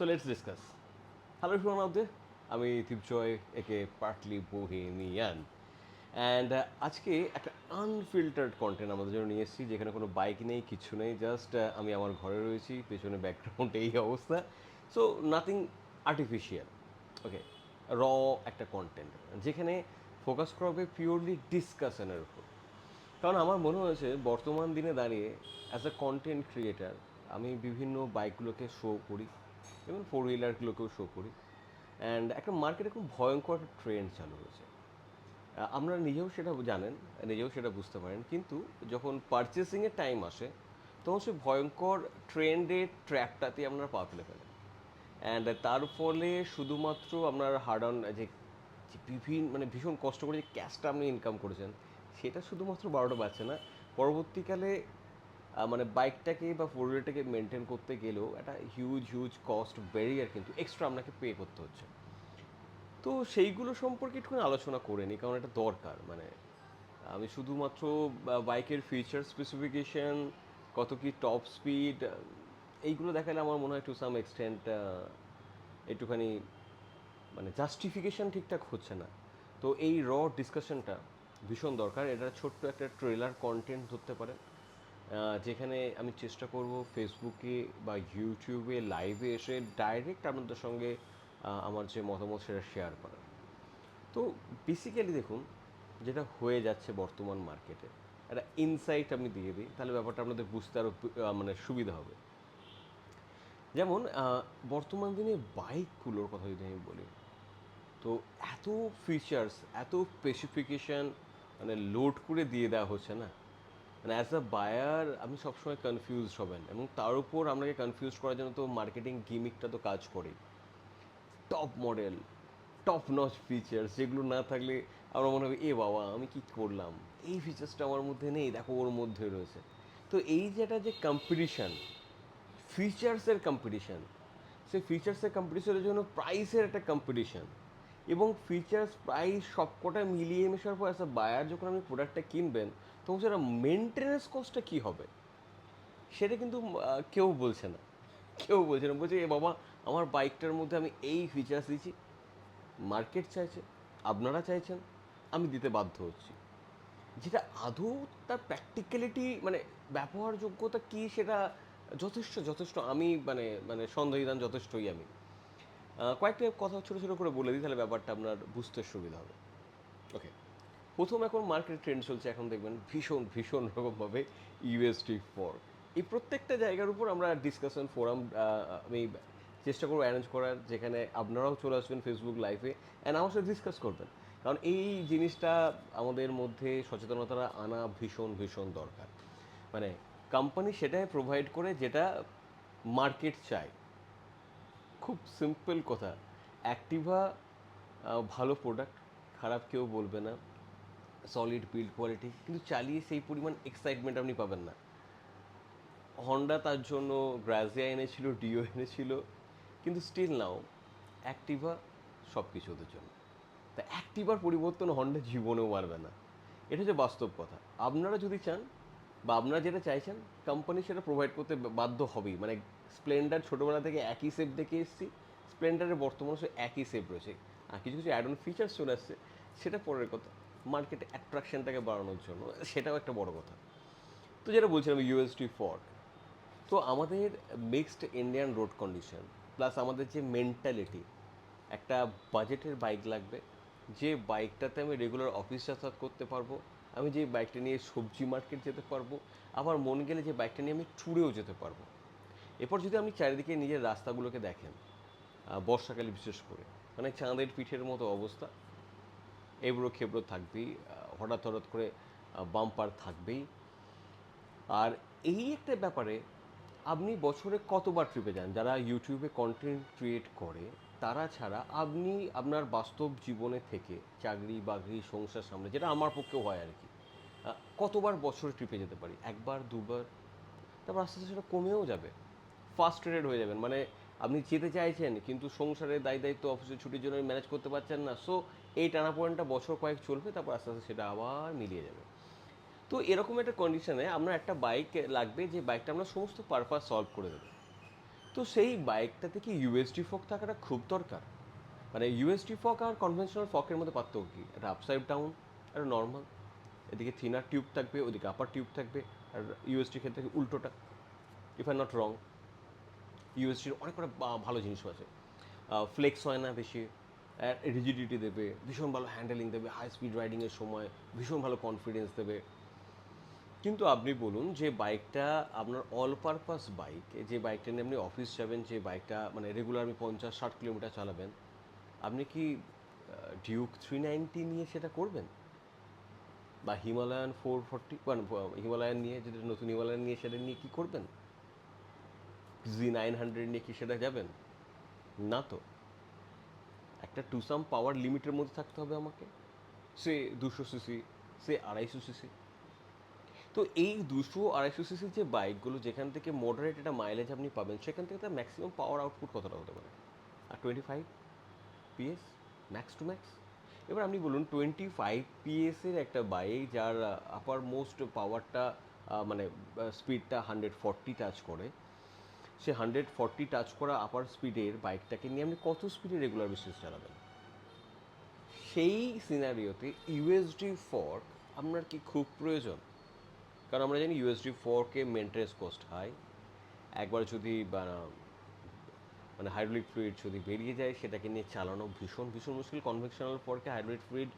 So let's discuss hello from out they আমি দীপজয় একে partly bohemian and আজকে একটা আনফিল্টার্ড কন্টেন্ট আমাদের জন্য নিয়ে এসেছি, যেখানে কোনো বাইক নেই, কিছু নেই জাস্ট আমি আমার ঘরে রয়েছি, পেছনে ব্যাকগ্রাউন্ডে এই অবস্থা। সো নাথিং আর্টিফিশিয়াল ওকে র একটা কন্টেন্ট যেখানে ফোকাস করা হবে পিওরলি ডিসকাশনের উপর। কারণ আমার মনে হয়েছে, বর্তমান দিনে দাঁড়িয়ে অ্যাজ আ কন্টেন্ট ক্রিয়েটার আমি বিভিন্ন বাইকগুলোকে শো করি। এবং ফোর হুইলারগুলোকেও শো করি। অ্যান্ড একটা মার্কেটে খুব ভয়ঙ্কর একটা ট্রেন্ড চালু হয়েছে। আপনারা নিজেও সেটা জানেন, নিজেও সেটা বুঝতে পারেন। কিন্তু যখন পারচেসিংয়ের টাইম আসে, তখন সে ভয়ঙ্কর ট্রেন্ডের ট্র্যাপটাতে আপনারা পা ফেলে ফেলেন। অ্যান্ড তার ফলে শুধুমাত্র আপনার হার্ড অন যে বিভিন্ন মানে ভীষণ কষ্ট করে যে ক্যাশটা আপনি ইনকাম করেছেন, সেটা শুধুমাত্র বারোটা বাজছে না। পরবর্তীকালে মানে বাইকটাকে বা ফোর হুইলারটাকে মেনটেন করতে গেলেও একটা হিউজ হিউজ কস্ট ব্যারিয়ার কিন্তু এক্সট্রা আপনাকে পে করতে হচ্ছে। তো সেইগুলো সম্পর্কে একটুখানি আলোচনা করে নিই, কারণ এটা দরকার। মানে আমি শুধুমাত্র বাইকের ফিচার স্পেসিফিকেশন কত কি টপ স্পিড এইগুলো দেখালে আমার মনে হয় টু সাম এক্সটেন্ট একটুখানি মানে জাস্টিফিকেশন ঠিকঠাক হচ্ছে না। তো এই র ডিসকাশনটা ভীষণ দরকার। এটা ছোট্ট একটা ট্রেলার কন্টেন্ট ধরতে পারে যেখানে আমি চেষ্টা করব ফেসবুকে বা ইউটিউবে লাইভে এসে ডাইরেক্ট আপনাদের সঙ্গে আমার যে মতামত সেটা শেয়ার করার। তো বেসিক্যালি দেখুন, যেটা হয়ে যাচ্ছে বর্তমান মার্কেটে একটা ইনসাইট আমি দিয়ে দিই, তাহলে ব্যাপারটা আপনাদের বুঝতে আরও মানে সুবিধা হবে। যেমন বর্তমান দিনে বাইকগুলোর কথা যদি আমি বলি, তো এত ফিচার্স এত স্পেসিফিকেশান মানে লোড করে দিয়ে দেওয়া হচ্ছে না। মানে অ্যাজ আ বায়ার আমি সবসময় কনফিউজ হবেন। এবং তার উপর আপনাকে কনফিউজ করার জন্য তো মার্কেটিং গিমিকটা তো কাজ করেই। Top model top notch features যেগুলো না থাকলে আমার মনে হবে, এ বাবা, আমি কি করলাম? এই ফিচার্সটা আমার মধ্যে নেই, দেখো ওর মধ্যে রয়েছে। তো এই যেটা যে কম্পিটিশান ফিচার্সের কম্পিটিশান সেই ফিচার্সের কম্পিটিশনের জন্য প্রাইসের একটা কম্পিটিশান এবং ফিচার্স প্রাইস সবকটা মিলিয়ে মেশার পর অ্যাজ বায়ার যখন আপনি প্রোডাক্টটা কিনবেন তখন সেটা মেনটেনেন্স কস্টটা কী হবে? সেটা কিন্তু কেউ বলছে না। কেউ বলছে না। বলছে, এ বাবা, আমার বাইকটার মধ্যে আমি এই ফিচার্স দিচ্ছি মার্কেট চাইছে, আপনারা চাইছেন, আমি দিতে বাধ্য হচ্ছি। যেটা আদৌ তার প্র্যাকটিক্যালিটি মানে ব্যবহারযোগ্যতা কী সেটা যথেষ্ট যথেষ্ট আমি মানে মানে সন্দেহিদান যথেষ্টই আমি। কয়েকটা কথা ছোটো ছোটো করে বলে দিই, তাহলে ব্যাপারটা আপনার বুঝতে সুবিধা হবে। ওকে প্রথম এখন মার্কেট ট্রেন্ড চলছে, এখন দেখবেন ভীষণ ভীষণ রকমভাবে ইউএসটি ফর এই প্রত্যেকটা জায়গার উপর আমরা ডিসকাশন ফোরাম আমি চেষ্টা করব অ্যারেঞ্জ করার, যেখানে আপনারাও চলে আসবেন ফেসবুক লাইভে অ্যান্ড আমার সাথে ডিসকাস করবেন। কারণ এই জিনিসটা আমাদের মধ্যে সচেতনতা আনা ভীষণ ভীষণ দরকার। মানে কোম্পানি সেটাই প্রোভাইড করে যেটা মার্কেট চায়। খুব সিম্পল কথা। অ্যাক্টিভা ভালো প্রোডাক্ট খারাপ কেউ বলবে না। সলিড বিল্ড কোয়ালিটি কিন্তু চালিয়ে সেই পরিমাণ এক্সাইটমেন্ট আপনি পাবেন না। হন্ডা তার জন্য গ্রাজিয়া এনেছিল ডিও এনেছিল, কিন্তু স্টিল নাও অ্যাক্টিভা সব কিছু ওদের জন্য। তা অ্যাক্টিভার পরিবর্তন হন্ডা জীবনেও মারবে না। এটা হচ্ছে বাস্তব কথা। আপনারা যদি চান বা আপনারা যেটা চাইছেন কোম্পানি সেটা প্রোভাইড করতে বাধ্য হবেই। মানে স্প্লেন্ডার ছোটোবেলা থেকে একই সেপ দেখে এসেছি স্প্লেন্ডারের বর্তমানে সে একই সেপ রয়েছে। আর কিছু কিছু অ্যাড অন ফিচার্স চলে আসছে, সেটা পরের কথা। মার্কেটে অ্যাট্রাকশনটাকে বাড়ানোর জন্য, সেটাও একটা বড় কথা। তো যেটা বলছিলাম ইউএসটি ফর্ড তো আমাদের mixed Indian road condition plus আমাদের যে মেন্টালিটি একটা বাজেটের বাইক লাগবে, যে বাইকটাতে আমি রেগুলার অফিস যাতায়াত করতে পারব, আমি যে বাইকটা নিয়ে সবজি মার্কেট যেতে পারব আবার মন গেলে যে বাইকটা নিয়ে আমি ট্যুরেও যেতে পারব। এরপর যদি আপনি চারিদিকে নিজের রাস্তাগুলোকে দেখেন বর্ষাকালে বিশেষ করে মানে চাঁদের পিঠের মতো অবস্থা এবড়ো খেবড়ো থাকবেই হঠাৎ হঠাৎ করে বাম্পার থাকবেই। আর এই একটা ব্যাপারে আপনি বছরে কতবার ট্রিপে যান? যারা ইউটিউবে কন্টেন্ট ক্রিয়েট করে, তারা ছাড়া আপনি আপনার বাস্তব জীবনে থেকে চাকরি, বাকরি, সংসার সামনে যেটা আমার পক্ষেও হয় আর কি কতবার বছরে ট্রিপে যেতে পারি? একবার, দুবার? তারপর আস্তে আস্তে সেটা কমেও যাবে। ফার্স্ট্রেটেড হয়ে যাবেন। মানে আপনি যেতে চাইছেন, কিন্তু সংসারের দায় দায়িত্ব অফিসের ছুটির জন্য ম্যানেজ করতে পারছেন না সো এই টানা পয়েন্টটা বছর কয়েক চলবে, তারপর আস্তে আস্তে সেটা আবার মিলিয়ে যাবে। তো এরকম একটা কন্ডিশনে আপনার একটা বাইক লাগবে, যে বাইকটা আপনার সমস্ত পারপাস সলভ করে দেবে। তো সেই বাইকটাতে কি ইউএসডি ফক থাকাটা খুব দরকার? মানে ইউএসডি ফক আর কনভেনশনাল ফকের মধ্যে পার্থক্য কি? একটা আপসাইড ডাউন একটা নর্মাল এদিকে থিনার টিউব থাকবে, ওদিকে আপার টিউব থাকবে, আর ইউএসডি ক্ষেত্রে উল্টোটা ইফ আর নট রং ইউএসডির অনেক কটা ভালো জিনিস আছে। ফ্লেক্স হয় না বেশি রিজিডিটি দেবে, ভীষণ ভালো হ্যান্ডেলিং দেবে হাই স্পিড রাইডিংয়ের সময় ভীষণ ভালো কনফিডেন্স দেবে। কিন্তু আপনি বলুন যে বাইকটা আপনার অল পারপাস বাইক যে বাইকটা নিয়ে আপনি অফিস যাবেন, যে বাইকটা মানে রেগুলার আপনি পঞ্চাশ, ষাট কিলোমিটার চালাবেন, আপনি কি ডিউক থ্রি নাইনটি নিয়ে সেটা করবেন? বা হিমালয়ান ফোর ফর্টি হিমালয়ান নিয়ে, যেটা নতুন হিমালয়ান নিয়ে সেটা নিয়ে কি করবেন? জি নাইন হান্ড্রেড নিয়ে কি সেটা যাবেন? না তো। একটা টু সাম পাওয়ার লিমিটের মধ্যে থাকতে হবে আমাকে। সে দুশো সিসি সে আড়াইশো সিসি তো এই দুশো আড়াইশো সিসির যে বাইকগুলো, যেখান থেকে মডারেট একটা মাইলেজ আপনি পাবেন, সেখান থেকে তার ম্যাক্সিমাম পাওয়ার আউটপুট কতটা হতে পারে? আর twenty five PS max to max এবার আপনি বলুন টোয়েন্টি ফাইভ পিএসের একটা বাইক যার আপার মোস্ট পাওয়ারটা মানে স্পিডটা হান্ড্রেড ফর্টি টাচ করে সে হান্ড্রেড ফর্টি টাচ করা আপার স্পিডের বাইকটাকে নিয়ে আপনি কত স্পিডে রেগুলার বেসিস চালাবেন? সেই সিনারিওতে ইউএসডি ফর্ক আপনার কি খুব প্রয়োজন? কারণ আমরা জানি ইউএসডি ফোরকে মেনটেন্স কস্ট হাই একবার যদি মানে হাইড্রোলিক ফ্লুইড যদি বেরিয়ে যায়, সেটাকে নিয়ে চালানো ভীষণ ভীষণ মুশকিল। কনভেকশনাল ফোরকে হাইড্রোলিক ফ্লুইড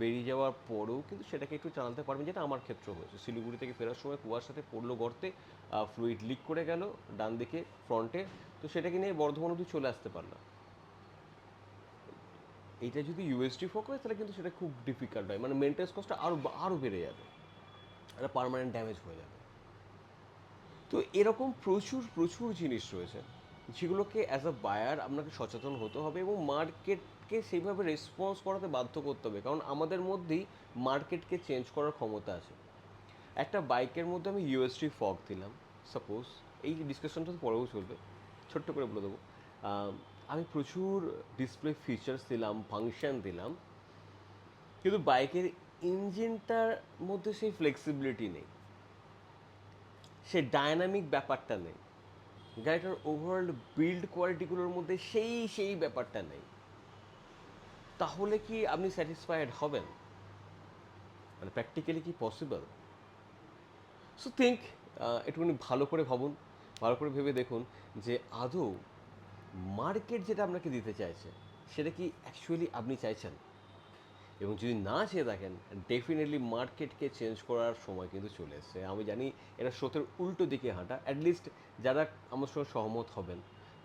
বেরিয়ে যাওয়ার পরেও কিন্তু সেটাকে একটু চালাতে পারবেন, যেটা আমার ক্ষেত্রে হয়েছে। শিলিগুড়ি থেকে ফেরার সময় কুয়ার সাথে পড়ল গর্তে ফ্লুইড লিক করে গেল ডান দিকে ফ্রন্টে তো সেটাকে নিয়ে বর্ধমান অবধি চলে আসতে পারলাম। এইটা যদি ইউএসডি ফোক হয়, তাহলে কিন্তু সেটা খুব ডিফিকাল্ট হয়। মানে মেনটেন্স কস্টটা আরও আরও বেড়ে যাবে। একটা পারমানেন্ট ড্যামেজ হয়ে যাবে। তো এরকম প্রচুর প্রচুর জিনিস রয়েছে। যেগুলোকে অ্যাজ আ বায়ার আপনাকে সচেতন হতে হবে এবং মার্কেটকে সেইভাবে রেসপন্স করাতে বাধ্য করতে হবে। কারণ আমাদের মধ্যেই মার্কেটকে চেঞ্জ করার ক্ষমতা আছে। একটা বাইকের মধ্যে আমি ইউএসডি ফগ দিলাম সাপোজ এই ডিসকাশনটা তো পরেও চলবে। ছোট্ট করে বলে দেবো। আমি প্রচুর ডিসপ্লে ফিচার্স দিলাম ফাংশন দিলাম। কিন্তু বাইকের ইঞ্জিনটার মধ্যে সেই ফ্লেক্সিবিলিটি নেই। সে ডায়নামিক ব্যাপারটা নেই। গাড়িটার ওভারঅল বিল্ড কোয়ালিটিগুলোর মধ্যে সেই সেই ব্যাপারটা নেই। তাহলে কি আপনি স্যাটিসফাইড হবেন? মানে প্র্যাকটিক্যালি কি পসিবল সো থিঙ্ক একটুখানি ভালো করে ভাবুন, ভালো করে ভেবে দেখুন যে আদৌ মার্কেট যেটা আপনাকে দিতে চাইছে, সেটা কি অ্যাকচুয়ালি আপনি চাইছেন? এবং যদি না চেয়ে থাকেন ডেফিনেটলি মার্কেটকে চেঞ্জ করার সময় কিন্তু চলে এসছে। আমি জানি এটা স্রোতের উল্টো দিকে হাঁটা। অ্যাটলিস্ট যারা আমার সঙ্গে সহমত হবেন,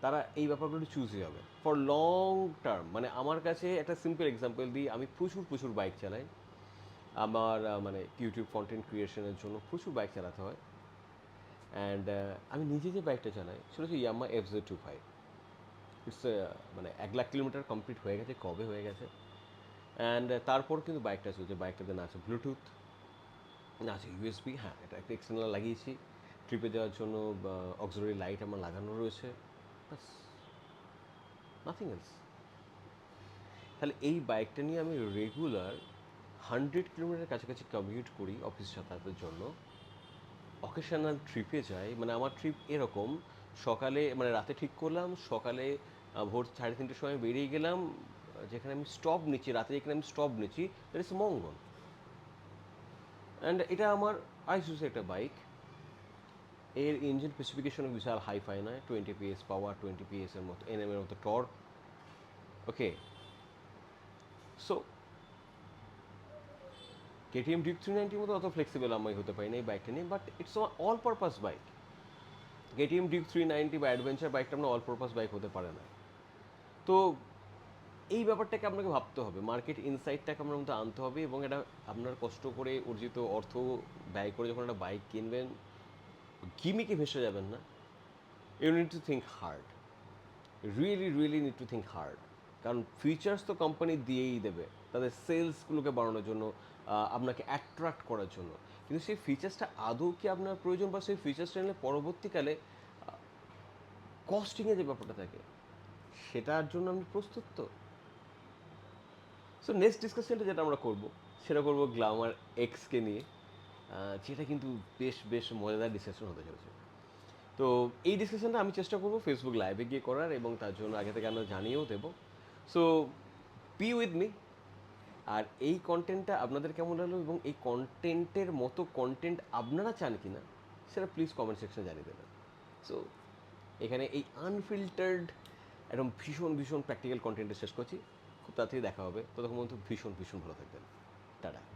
তারা এই ব্যাপারগুলো চুজই হবে ফর লং টার্ম মানে আমার কাছে একটা সিম্পল এক্সাম্পল দিই। আমি প্রচুর প্রচুর বাইক চালাই। আমার মানে ইউটিউব কন্টেন্ট ক্রিয়েশনের জন্য প্রচুর বাইক চালাতে হয়। অ্যান্ড আমি নিজে যে বাইকটা চালাই, সেটা হচ্ছে Yamaha F Z two five it's মানে এক লাখ কিলোমিটার কমপ্লিট হয়ে গেছে, কবে হয়ে গেছে? অ্যান্ড তারপর কিন্তু বাইকটা চলছে। বাইকটাতে না আছে ব্লুটুথ না আছে ইউএসবি হ্যাঁ এটা একটা এক্সটার্নাল লাগিয়েছি। ট্রিপে যাওয়ার জন্য অক্সিলারি লাইট আমার লাগানো রয়েছে। বাস নাথিং এলস তাহলে এই বাইকটা নিয়ে আমি রেগুলার হান্ড্রেড কিলোমিটার কাছাকাছি কমিউট করি অফিস যাতায়াতের জন্য। অকেশনাল ট্রিপে যাই। মানে আমার ট্রিপ এরকম, সকালে মানে রাতে ঠিক করলাম, সকালে ভোর সাড়ে তিনটের সময় বেরিয়ে গেলাম যেখানে আমি স্টপ নিচ্ছি রাতে যেখানে আমি স্টপ নিচ্ছি দ্যাট ইস মঙ্গল অ্যান্ড এটা আমার আইসুস একটা বাইক এর ইঞ্জিন স্পেসিফিকেশন বিশাল হাই ফাই নয় twenty PS power twenty PS এর মতো এনএম এর মতো টর্ক ওকে সো কেটিএম ডিপ থ্রি নাইনটির মতো অত ফ্লেক্সিবল আমি হতে পারি না এই বাইকটা নিয়ে but it's all purpose bike KTM deep three ninety বা অ্যাডভেঞ্চার বাইকটা আপনার অল পারপাস বাইক হতে পারে না। তো এই ব্যাপারটাকে আপনাকে ভাবতে হবে। মার্কেট ইনসাইটটাকে আপনার মধ্যে আনতে হবে এবং এটা আপনার কষ্ট করে অর্জিত অর্থ ব্যয় করে যখন একটা বাইক কিনবেন, গিমিকে ভেসে যাবেন না। You need to think hard really really need to think hard কারণ ফিচার্স তো কোম্পানি দিয়েই দেবে। তাদের সেলসগুলোকে বাড়ানোর জন্য আপনাকে অ্যাট্রাক্ট করার জন্য। কিন্তু সেই ফিচার্সটা আদৌ কি আপনার প্রয়োজন বা সেই ফিচার্সটা নিলে পরবর্তীকালে কস্টিংয়ে যে ব্যাপারটা থাকে, সেটার জন্য আপনি প্রস্তুত তো? সো নেক্সট ডিসকাশনটা যেটা আমরা করব, সেটা করব গ্লামার এক্সকে নিয়ে যেটা কিন্তু বেশ বেশ মজাদার ডিসকাশন হতে চলেছে। তো এই ডিসকাশনটা আমি চেষ্টা করব ফেসবুক লাইভে গিয়ে করার এবং তার জন্য আগে থেকে আমরা জানিয়েও দেবো। সো বি উইথ মি আর এই কন্টেন্টটা আপনাদের কেমন লাগল এবং এই কন্টেন্টের মতো কন্টেন্ট আপনারা চান কি না সেটা প্লিজ কমেন্ট সেকশনে জানিয়ে দেবেন। সো এখানে এই আনফিল্টার্ড একদম ভীষণ ভীষণ প্র্যাকটিক্যাল কন্টেন্টে শেষ করছি। খুব তাড়াতাড়ি দেখা হবে। ততক্ষণ পর্যন্ত ভীষণ ভীষণ ভালো থাকবেন। টাটা।